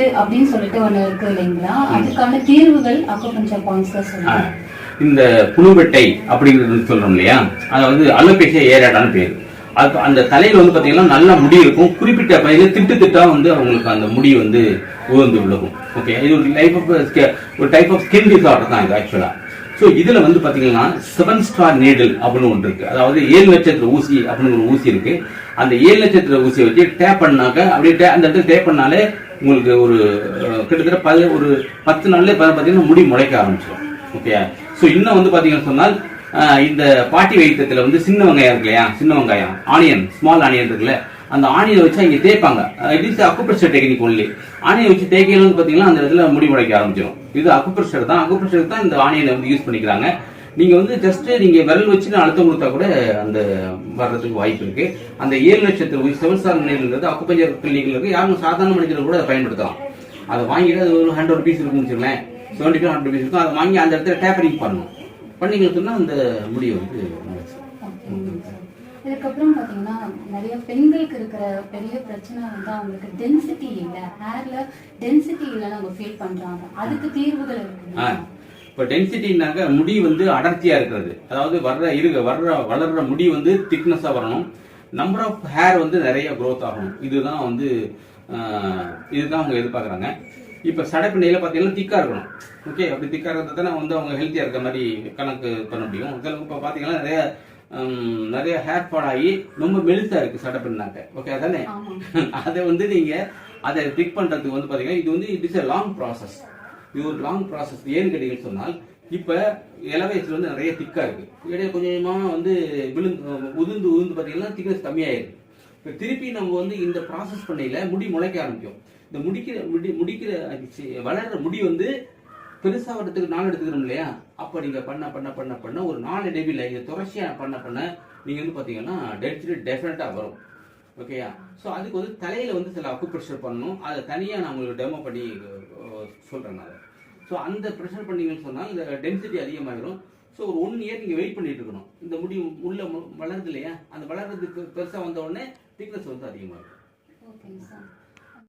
வெட்டு அப்படின்னு சொல்லிட்டு ஒண்ணு இருக்கு இல்லைங்களா? அதுக்கான தீர்வுகள் பாயிண்ட்ஸ்ல ஆ, சொல்லுங்க. இந்த புழுவெட்டை அப்படிங்கிறது சொல்றோம் இல்லையா? அதாவது அலோபேசியா ஏராடான பேர். அது அந்த தலையில வந்து பாத்தீங்கன்னா நல்ல முடி இருக்கும். குறிப்பிட்ட பகுதியில் திட்டு திட்டா வந்து அவங்களுக்கு அந்த முடி வந்து உயர்ந்து விழுகும். ஓகே இது ஒரு டைப் ஆஃப் ஒரு டைப் ஆஃப் ஸ்கின் டிசார்டர் தான் இது ஆக்சுவலா ஸோ இதில் வந்து பார்த்தீங்கன்னா செவன் ஸ்டார் நீடில் அப்படின்னு ஒன்று இருக்கு. அதாவது ஏழு நட்சத்திர ஊசி அப்படின்னு ஒரு ஊசி இருக்கு. அந்த ஏழு நட்சத்திர ஊசியை வச்சு டேப் பண்ணாக்க அப்படியே அந்த இடத்துல டேப் பண்ணாலே உங்களுக்கு ஒரு கிட்டத்தட்ட பது ஒரு பத்து நாள்லேயே பார்த்தீங்கன்னா முடி முளைக்க ஆரம்பிச்சிடும் ஓகே ஸோ இன்னும் வந்து பார்த்தீங்கன்னு சொன்னால் இந்த பாட்டி வைத்தியத்தில் வந்து சின்ன வெங்காயம் இருக்கு இல்லையா? சின்ன வெங்காயம் ஆனியன் ஸ்மால் ஆனியன் இருக்குல்ல? அந்த ஆணியை வச்சு இங்க தேய்ப்பாங்க. It is acupressure technique only ஆணியை வச்சு தேய்க்கையில வந்து பாத்தீங்கன்னா அந்த இடத்துல முடி முளைக்க ஆரம்பிச்சிடும் இது அக்குப்ரெஷர் தான். அக்குப்ரெஷர் தான் இந்த ஆணியை வந்து யூஸ் பண்ணிக்கிறாங்க. நீங்க வந்து ஜஸ்ட் நீங்க விரல் வச்சு அழுத்தம் கொடுத்தா கூட அந்த வர்றதுக்கு வாய்ப்பு இருக்கு. அந்த ஏழு லட்சத்து செவன் ஸ்டார் நிலையிலிருந்து அக்குப்பஞ்சர் கிளினிக்ல இருக்கு. யாரும் சாதாரண மனிதர்கள் கூட அதை பயன்படுத்தலாம். அதை வாங்கிட்டு அது ஒரு ஹண்ட்ரட் ருபீஸ் இருக்குன்னு வச்சுக்கோங்களேன். செவன்டி ஃபைவ் ஹண்ட்ரட் ருபீஸ் இருக்கும். அதை வாங்கி அந்த இடத்துல டேப்பரிங் பண்ணணும். பண்ணிக்கிறதுனா அந்த முடியை வந்து இதுக்கப்புறம் பார்த்தீங்கன்னா நிறைய பெண்களுக்கு இருக்கிற பெரிய பிரச்சனை வந்து அவங்களுக்கு டென்சிட்டி இல்லை. ஹேர்ல டென்சிட்டி இல்லைன்னு அவங்க ஃபீல் பண்றாங்க. அதுக்கு தீர்வுகள் ஆ. இருக்கு இப்போ டென்சிட்டினாக்க முடி வந்து அடர்த்தியா இருக்கிறது. அதாவது வர்ற இருக்க வர்ற வளர்ற முடி வந்து திக்னஸா வரணும். நம்பர் ஆஃப் ஹேர் வந்து நிறைய க்ரோத் ஆகணும். இதுதான் வந்து இதுதான் அவங்க எதிர்பார்க்குறாங்க. இப்போ சடைப்பிண்ணையில பார்த்தீங்கன்னா திக்கா இருக்கணும். ஓகே அப்படி திக்கா இருக்கிறது தானே வந்து அவங்க ஹெல்த்தியா இருக்க மாதிரி கணக்கு பண்ண முடியும். சிலருக்கு இப்போ பார்த்தீங்கன்னா நிறைய நிறைய ஹேர் ஃபால் ஆகி ரொம்ப மெலிசா இருக்கு சடைப்பின்னாக்க ஓகே அதானே? ஆமா. அதை வந்து நீங்க அதை திக் பண்றதுக்கு வந்து பாத்தீங்கன்னா இது வந்து it is a long process இது ஒரு லாங் ப்ராசஸ் ஏன்னு கேட்டீங்கன்னு சொன்னால் இப்ப இள வயசுல வந்து நிறைய திக்கா இருக்கு. இடையே கொஞ்சம் கொஞ்சமா வந்து விழுந்து உதிர்ந்து உதிர்ந்து பாத்தீங்கன்னா திக்னஸ் கம்மியாயிருக்கு. இப்ப திருப்பி நம்ம வந்து இந்த ப்ராசஸ் பண்ணையில முடி முளைக்க ஆரம்பிக்கும். இந்த முடிக்கிற முடி முடிக்கிற சி, வளர்ற முடி வந்து பெருசாக வரத்துக்கு நாள் எடுத்துக்கிறோம் இல்லையா? அப்போ நீங்கள் பண்ண பண்ண பண்ண பண்ண ஒரு நாள் இடைவில இங்கே தொடர்ச்சியா பண்ண பண்ண நீங்கள் வந்து பார்த்தீங்கன்னா டென்சிட்டி டெஃபினட்டாக வரும். ஓகேயா ஸோ அதுக்கு வந்து தலையில் வந்து சில அக்குப்ரெஷர் பண்ணணும். அதை தனியாக நான் உங்களுக்கு டெமோ பண்ணி சொல்கிறேன் நான் ஸோ அந்த ப்ரெஷர் பண்ணீங்கன்னு சொன்னால் இந்த டென்சிட்டி அதிகமாகிடும் ஸோ ஒரு ஒன் இயர் நீங்கள் வெயிட் பண்ணிட்டு இருக்கணும். இந்த முடி உள்ள மு- வளருது இல்லையா? அந்த வளர்றதுக்கு பெருசாக வந்த உடனே திக்னஸ் வந்து அதிகமாகும். ஓகேங்க சார்